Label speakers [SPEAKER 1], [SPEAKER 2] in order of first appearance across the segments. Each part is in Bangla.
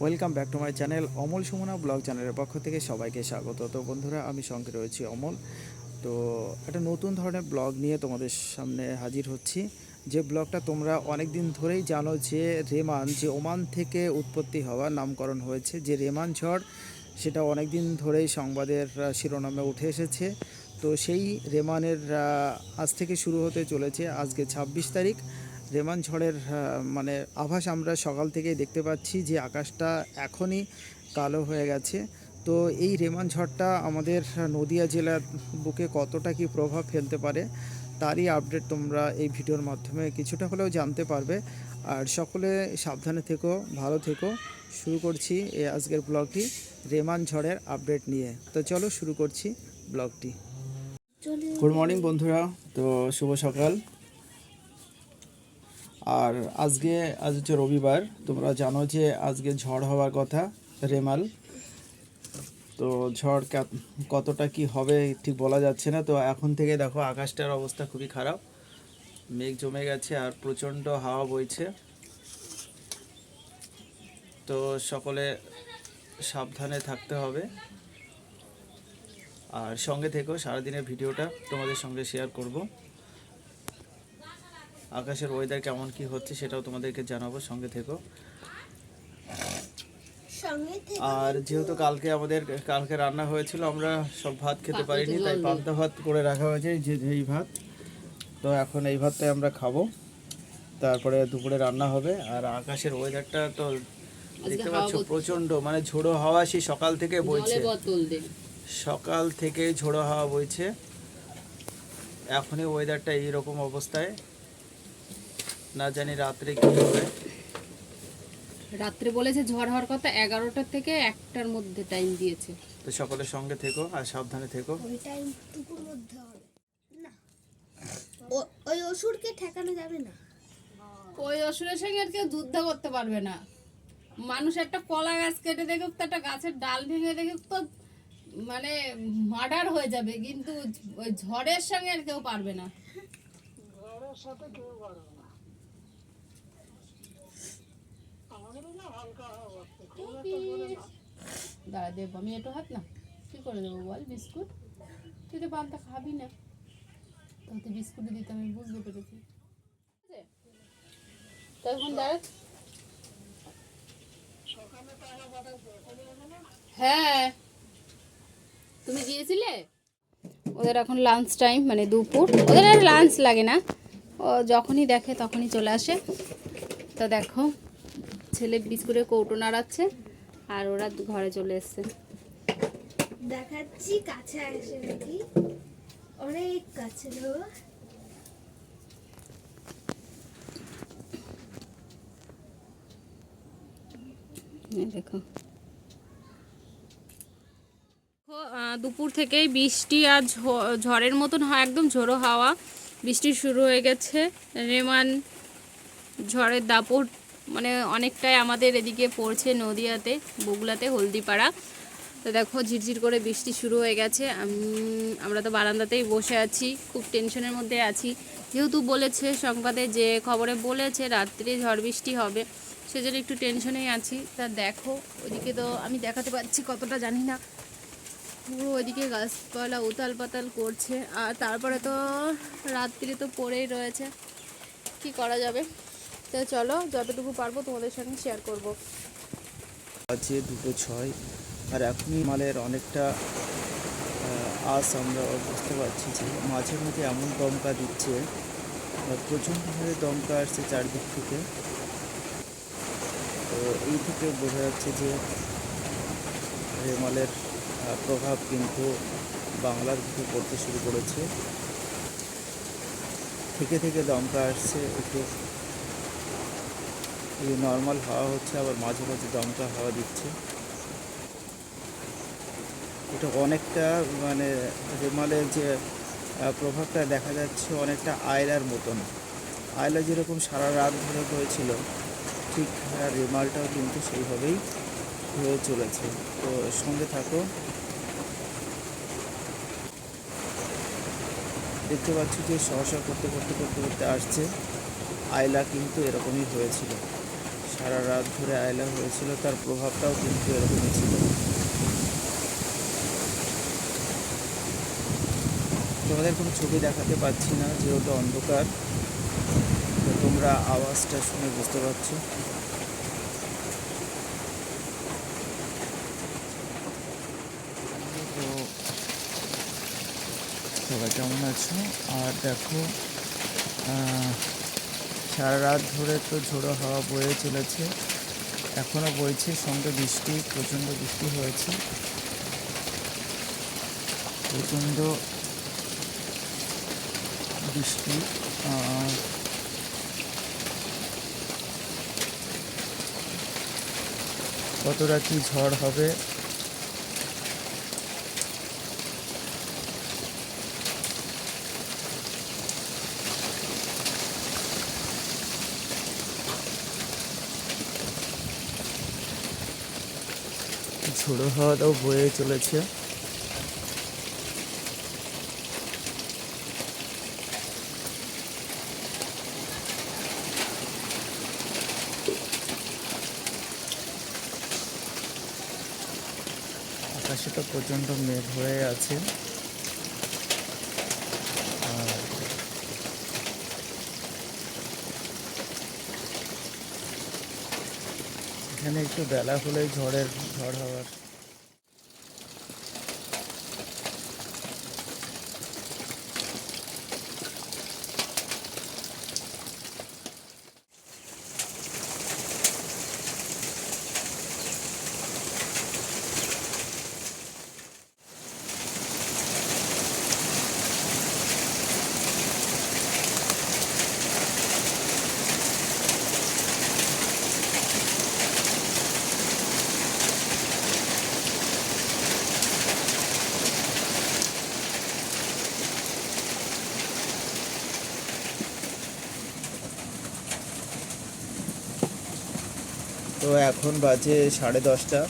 [SPEAKER 1] Welcome back to my channel Amal Sumana blog চ্যানেলের পক্ষ থেকে সবাইকে স্বাগত। তো বন্ধুরা, আমি সঙ্গে রয়েছি অমল। তো একটা নতুন ধরনের ব্লগ নিয়ে তোমাদের সামনে হাজির হচ্ছি। যে ব্লগটা তোমরা অনেক দিন ধরেই জানো যে রেমান, যে ওমান থেকে উৎপত্তি হওয়া নামকরণ হয়েছে, যে রেমান ঝড়, সেটা অনেক দিন ধরেই সংবাদের শিরোনামে উঠে এসেছে। তো সেই রেমানের আজ থেকে শুরু হতে চলেছে আজকে ছাব্বিশ তারিখ। রেমান ঝড়ের মানে আভাস আমরা সকাল থেকেই দেখতে পাচ্ছি যে আকাশটা এখনই কালো হয়ে গেছে। তো এই রেমান ঝড়টা আমাদের নদিয়া জেলার বুকে কতটা কি প্রভাব ফেলতে পারে তারই আপডেট তোমরা এই ভিডিওর মাধ্যমে কিছুটা হলেও জানতে পারবে। আর সকলে সাবধানে থেকো ভালো থেকো। শুরু করছি এই আজকের ব্লগটি রেমান ঝড়ের আপডেট নিয়ে। তো চলো শুরু করছি ব্লগটি। গুড মর্নিং বন্ধুরা তো শুভ সকাল। আর আজকে, আজ হচ্ছে রবিবার, তোমরা জানো যে আজকে ঝড় হওয়ার কথা, রেমাল। তো ঝড় কতটা কি হবে ঠিক বলা যাচ্ছে না। তো এখন থেকে দেখো, আকাশটার অবস্থা খুবই খারাপ। মেঘ জমে গেছে আর প্রচণ্ড হাওয়া বইছে। তো সকলে সাবধানে থাকতে হবে। আর সঙ্গে থেকেও সারাদিনের ভিডিওটা তোমাদের সঙ্গে শেয়ার করব। আকাশের ওয়েদার কেমন কি হচ্ছে সেটাও তোমাদেরকে জানাব সঙ্গে থেকো। আর যেহেতু কালকে আমাদের কালকে রান্না হয়েছিল আমরা সব ভাত খেতে পারিনি তাই পান্তা ভাত করে রাখা হয়েছে যে যেই ভাত। তো এখন এই ভাতটাই আমরা খাব। তারপরে দুপুরে রান্না হবে আর আকাশের ওয়েদারটা তো দেখতে পাচ্ছ প্রচণ্ড মানে ঝোড়ো হাওয়া সেই সকাল থেকে বইছে। সকাল থেকে ঝোড়ো হাওয়া বইছে। এখনই ওয়েদারটা এইরকম অবস্থায়। না জানি রাত্রে কি হবে।
[SPEAKER 2] রাত্রে বলেছে ঝড় হওয়ার কথা এগারোটা থেকে একটার মধ্যে টাইম দিয়েছে।
[SPEAKER 1] তো সকলের সঙ্গে থেকো আর সাবধানে থেকো।
[SPEAKER 3] ওই টাইম দুপুর মধ্যে হবে। না। ওই অসুরকে ঠেকানো যাবে না।
[SPEAKER 2] ওই অসুরের সঙ্গে আর কেউ যুদ্ধ করতে পারবে না। মানুষ একটা কলা গাছ কেটে দেখুক তো একটা গাছের ডাল ভেঙে দেখুক তো মানে মার্ডার হয়ে যাবে। কিন্তু ওই ঝড়ের সঙ্গে আর কেউ পারবে না। দাঁড়া দেবো আমি একটু হাত না কি করে দেবো বল? বিস্কুট? তুই তো পান্তা খাবি না। তোকে বিস্কুট দিতে আমি বুঝতে পেরেছি? তখন দেখ হ্যাঁ। তুমি গিয়েছিলে? ওদের এখন লাঞ্চ টাইম মানে দুপুর। ওদের আর লাঞ্চ লাগে না। ও যখনই দেখে তখনই চলে আসে। তো দেখো ছেলে বিস্কুটের কৌটো নাড়াচ্ছে। আর ওরা ঘরে চলে এসছে।
[SPEAKER 3] দেখাচ্ছি কাছে আসে নাকি? অনেক কাছে
[SPEAKER 2] এই দেখো। দুপুর থেকেই বৃষ্টি আর ঝড়ের মতন হয় একদম ঝোড়ো হাওয়া। বৃষ্টি শুরু হয়ে গেছে। রেমান ঝড়ের দাপট মানে অনেকটাই আমাদের এদিকে পড়ছে নদিয়াতে বগুলাতে হলদিপাড়া। তো দেখো, ঝিরঝির করে বৃষ্টি শুরু হয়ে গেছে। আমরা তো বারান্দাতেই বসে আছি, খুব টেনশনের মধ্যে আছি। যেহেতু বলেছে সংবাদে যে খবরে বলেছে, রাত্রে ঝড় বৃষ্টি হবে, সেজন্য একটু টেনশনেই আছি। তা দেখো ওইদিকে তো আমি দেখাতে পাচ্ছি কতটা জানি না। পুরো ওইদিকে গাছপালা উতাল পাতাল করছে। আর তারপরে তো রাত্রি তো পড়েই রয়েছে। কি করা যাবে? তো চলো যতটুকু পারব তোমাদের সঙ্গে শেয়ার করব।
[SPEAKER 1] আছে দুটো ছয়, আর এখনই মালের অনেকটা আশ আমরা বুঝতে পারছি যে মাঝে মধ্যে এমন দমকা দিচ্ছে প্রচণ্ডভাবে দমকা আসছে চারদিক থেকে। তো এই থেকে বোঝা যাচ্ছে যে রেমালের প্রভাব কিন্তু বাংলার দিকে পড়তে শুরু করেছে। থেকে থেকে দমকা আসছে, একটু এই নর্মাল হাওয়া হচ্ছে, আবার মাঝে মাঝে দমকা হাওয়া দিচ্ছে। এটা অনেকটা মানে রেমালের যে প্রভাবটা দেখা যাচ্ছে অনেকটা আয়লার মতন। আয়লা যেরকম সারা রাত ধরে হয়েছিল, ঠিক রেমালটাও কিন্তু সেইভাবেই হয়ে চলেছে। তো সঙ্গে থাকো। দেখতে পাচ্ছি যে সহসা করতে করতে করতে করতে আসছে। আয়লা কিন্তু এরকমই হয়েছিল। সারা রাত ধরে আয়লা হয়েছিল, তার প্রভাবটাও কিন্তু এরকমই ছিল। তোমাদের কোনো ছবি দেখাতে পাচ্ছি না, যেহেতু অন্ধকার, তো তোমরা আওয়াজটা শুনে বুঝতে পারছ। সবাই কেমন আছো? আর দেখো সারা রাত ধরে তো ঝোড়ো হাওয়া বয়ে চলেছে। এখনও বইছে সঙ্গে বৃষ্টি, প্রচণ্ড বৃষ্টি হয়েছে। প্রচণ্ড বৃষ্টি কতটা কি ঝড় হবে? ঝোড়ো হাওয়াটাও বয়ে চলেছে। আকাশে তো প্রচণ্ড মেঘ হয়ে আছে। এখানে একটু বেলা হলেই ঝড়ের ঝড় হওয়ার এখন বাজে সাড়ে দশটা।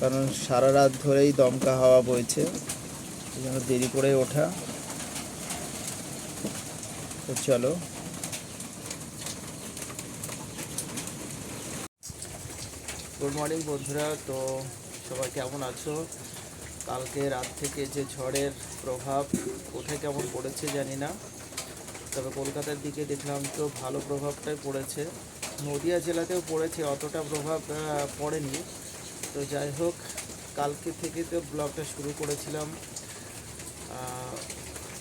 [SPEAKER 1] কারণ সারা রাত ধরেই দমকা হাওয়া বইছে জন্য দেরি করে ওঠা। তো চলো। গুড মর্নিং বন্ধুরা, তো সবাই কেমন আছো? কালকে রাত থেকে যে ঝড়ের প্রভাব, কোথায় কেমন পড়েছে জানি না। তবে কলকাতার দিকে দেখলাম তো ভালো প্রভাবটাই পড়েছে। নদিয়া জেলাতেও পড়েছে, অতটা প্রভাব পড়েনি। তো যাই হোক, কালকে থেকে তো ব্লগটা শুরু করেছিলাম।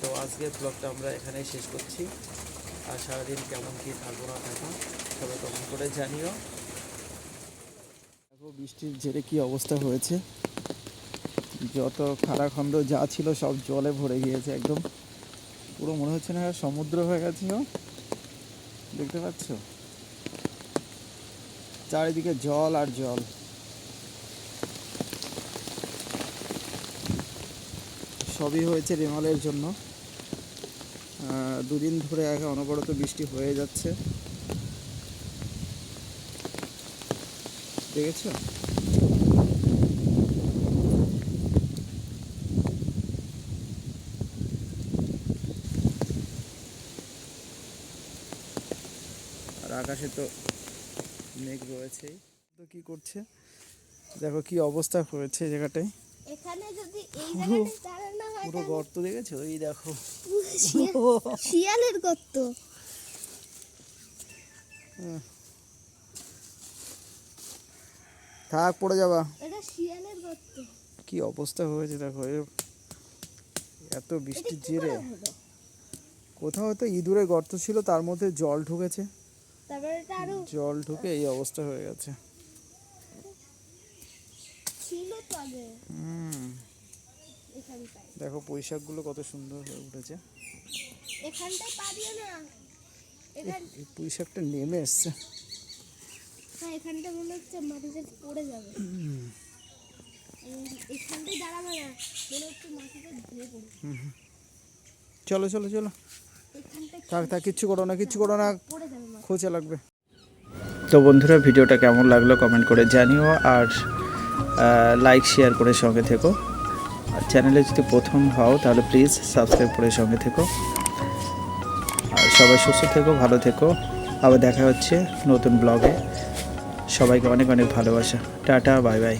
[SPEAKER 1] তো আজকের ব্লগটা আমরা এখানেই শেষ করছি। আর সারাদিন কেমন কী থাকব না থাকব তবে কমেন্ট করে জানিও। দেখো, বৃষ্টির জেরে কি অবস্থা হয়েছে। যত খাড়াখণ্ড যা ছিল সব জলে ভরে গিয়েছে একদম। পুরো মনে হচ্ছে না সমুদ্র হয়ে গেছে গো। দেখতে পাচ্ছ? চারিদিকে জল আর জল। সবই হয়েছে রেমালের জন্য। দুদিন ধরে এক অনবরত বৃষ্টি হয়ে যাচ্ছে। দেখেছ? আর আকাশে তো মেঘ রয়েছে। তো কি করছে? দেখো কি অবস্থা হয়েছে এই জায়গাটায়।
[SPEAKER 3] এখানে যদি এই জায়গাটা দাঁড়ানো হয়
[SPEAKER 1] পুরো গর্ত দেখেছ? এই দেখো।
[SPEAKER 3] শিয়ালের গর্ত।
[SPEAKER 1] থাক পড়ে যাবা।
[SPEAKER 3] এটা শিয়ালের গর্ত।
[SPEAKER 1] কি অবস্থা হয়েছে দেখো। এত বৃষ্টির জেরে। কোথাও হয়তো ইঁদুরের গর্ত ছিল তার মধ্যে জল ঢুকেছে।
[SPEAKER 3] তারপরে এটা আরও
[SPEAKER 1] জল ঢুকে এই অবস্থা হয়ে গেছে।
[SPEAKER 3] ছিল তো আগে
[SPEAKER 1] হুম দেখো পুঁইশাকগুলো কত সুন্দর হয়ে উঠেছে।
[SPEAKER 3] এখানটায় পারিও না। এখান
[SPEAKER 1] নেমে এসছে।
[SPEAKER 3] হ্যাঁ এখানটা মনে হচ্ছে মাটিতে পড়ে যাবে। এখানটায় দাঁড়াবে না। মনে হচ্ছে মাটিতে ধুয়ে পড়বে।
[SPEAKER 1] চলো চলো চলো। থাক থাক, কিচ্ছু করো না, কিচ্ছু করো না। খোঁচা লাগবে। তো বন্ধুরা, ভিডিওটা কেমন লাগল কমেন্ট করে জানিও আর লাইক শেয়ার করে সঙ্গে থেকো। আর চ্যানেলে যদি প্রথম হও, তাহলে প্লিজ সাবস্ক্রাইব করে সঙ্গে থেকো। আর সবাই সুস্থ থেকো, ভালো থেকো। আবার দেখা হচ্ছে নতুন ব্লগে সবাইকে অনেক অনেক ভালোবাসা। Tata bye bye